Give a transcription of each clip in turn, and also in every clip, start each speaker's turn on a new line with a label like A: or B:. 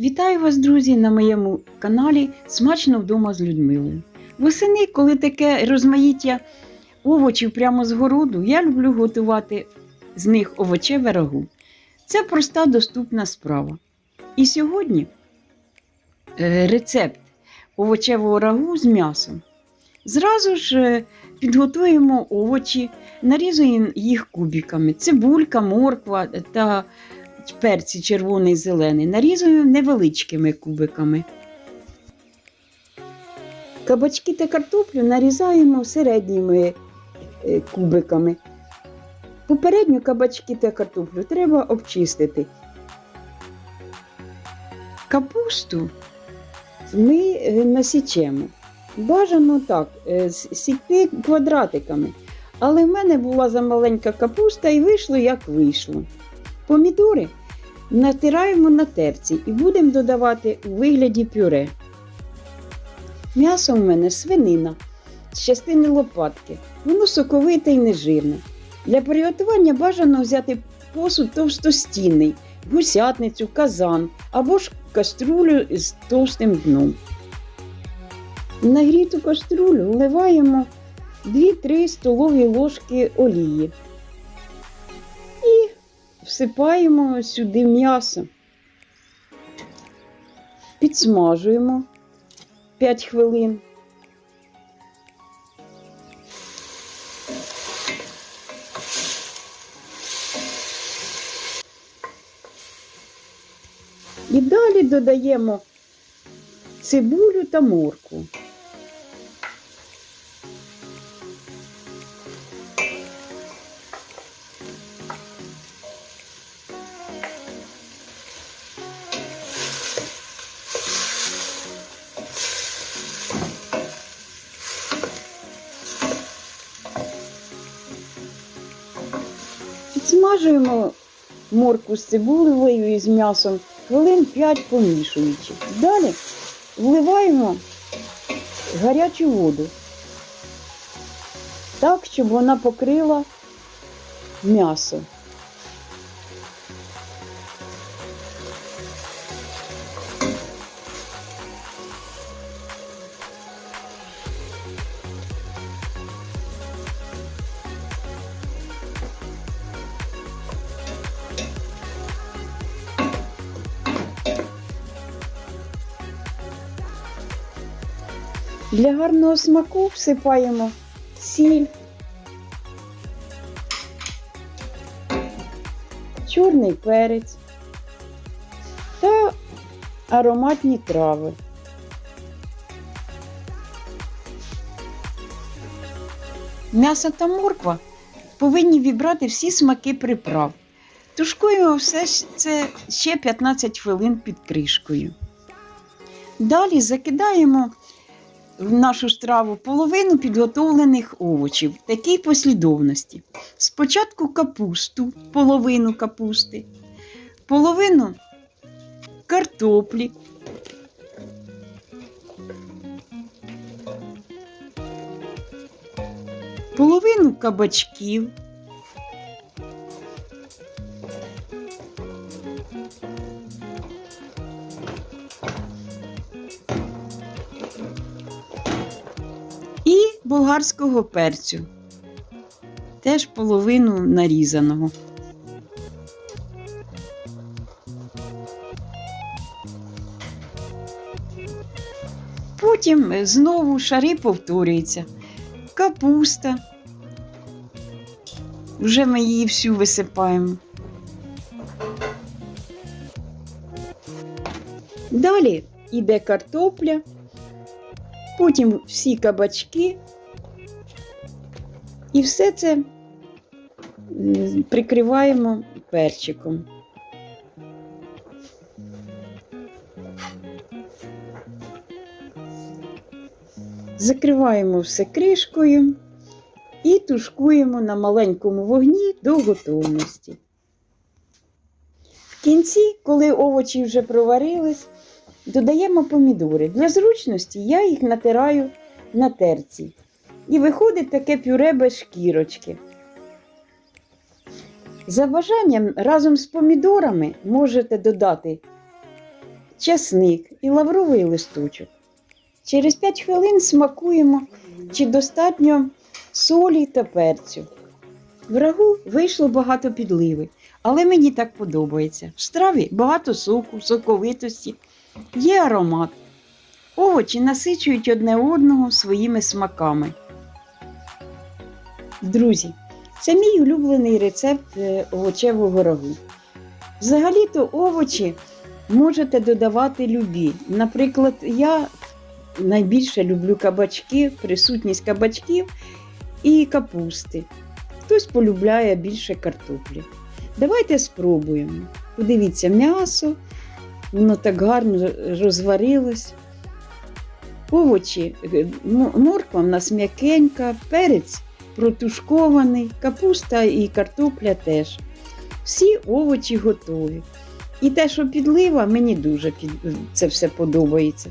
A: Вітаю вас, друзі, на моєму каналі Смачно вдома з Людмилою. Восени, коли таке розмаїття овочів прямо з городу, я люблю готувати з них овочеве рагу. Це проста доступна справа. І сьогодні е, рецепт овочевого рагу з м'ясом. Зразу ж е, підготуємо овочі, нарізуємо їх кубиками. Цибулька, морква та перці червоний зелений нарізую невеличкими кубиками. Кабачки та картоплю нарізаємо середніми е, кубиками. Попередньо кабачки та картоплю треба обчистити. Капусту ми е, насічемо. Бажано так, е, сікти квадратиками. Але в мене була замаленька капуста і вийшло як вийшло. Помідори натираємо на терці і будемо додавати у вигляді пюре. М'ясо в мене свинина з частини лопатки. Воно соковите і нежирне. Для приготування бажано взяти посуд товстостінний, гусятницю, казан або ж каструлю з товстим дном. В нагріту каструлю вливаємо 2-3 столові ложки олії всипаємо сюди м'ясо, підсмажуємо 5 хвилин. І далі додаємо цибулю та моркву. Підсмажуємо морку з цибулею і з м'ясом хвилин 5 помішуючи. Далі вливаємо гарячу воду так, щоб вона покрила м'ясо. Для гарного смаку всипаємо сіль, чорний перець та ароматні трави. М'ясо та морква повинні вібрати всі смаки приправ. Тушкуємо все це ще 15 хвилин під кришкою. Далі закидаємо в нашу страву половину підготовлених овочів в такій послідовності. Спочатку капусту, половину капусти, половину картоплі. Половину кабачків, болгарського перцю. Теж половину нарізаного. Потім знову шари повторюються. Капуста. Вже ми її всю висипаємо. Далі йде картопля, потім всі кабачки. І все це прикриваємо перчиком. Закриваємо все кришкою і тушкуємо на маленькому вогні до готовності. В кінці, коли овочі вже проварились, додаємо помідори. Для зручності я їх натираю на терці. І виходить таке пюре без шкірочки. За бажанням разом з помідорами можете додати часник і лавровий листочок. Через 5 хвилин смакуємо, чи достатньо солі та перцю. В рагу вийшло багато підливи, але мені так подобається. В страві багато соку, соковитості, є аромат. Овочі насичують одне одного своїми смаками. Друзі, це мій улюблений рецепт е, овочевого рагу. Взагалі-то овочі можете додавати любі. Наприклад, я найбільше люблю кабачки, присутність кабачків і капусти. Хтось полюбляє більше картоплі. Давайте спробуємо. Подивіться, м'ясо, воно так гарно розварилось. Овочі, е, морква в нас м'якенька, перець протушкований, капуста і картопля теж. Всі овочі готові. І те, що підлива, мені дуже під... це все подобається.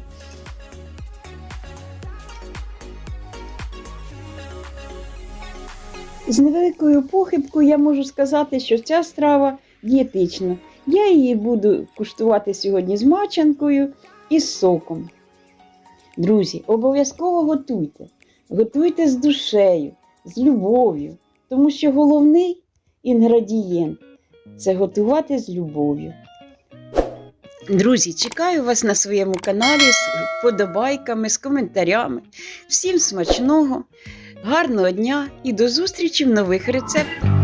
A: З невеликою похибкою я можу сказати, що ця страва дієтична. Я її буду куштувати сьогодні з мачанкою і з соком. Друзі, обов'язково готуйте. Готуйте з душею, з любов'ю, тому що головний інгредієнт це готувати з любов'ю. Друзі, чекаю вас на своєму каналі з вподобайками, з коментарями. Всім смачного, гарного дня і до зустрічі в нових рецептах.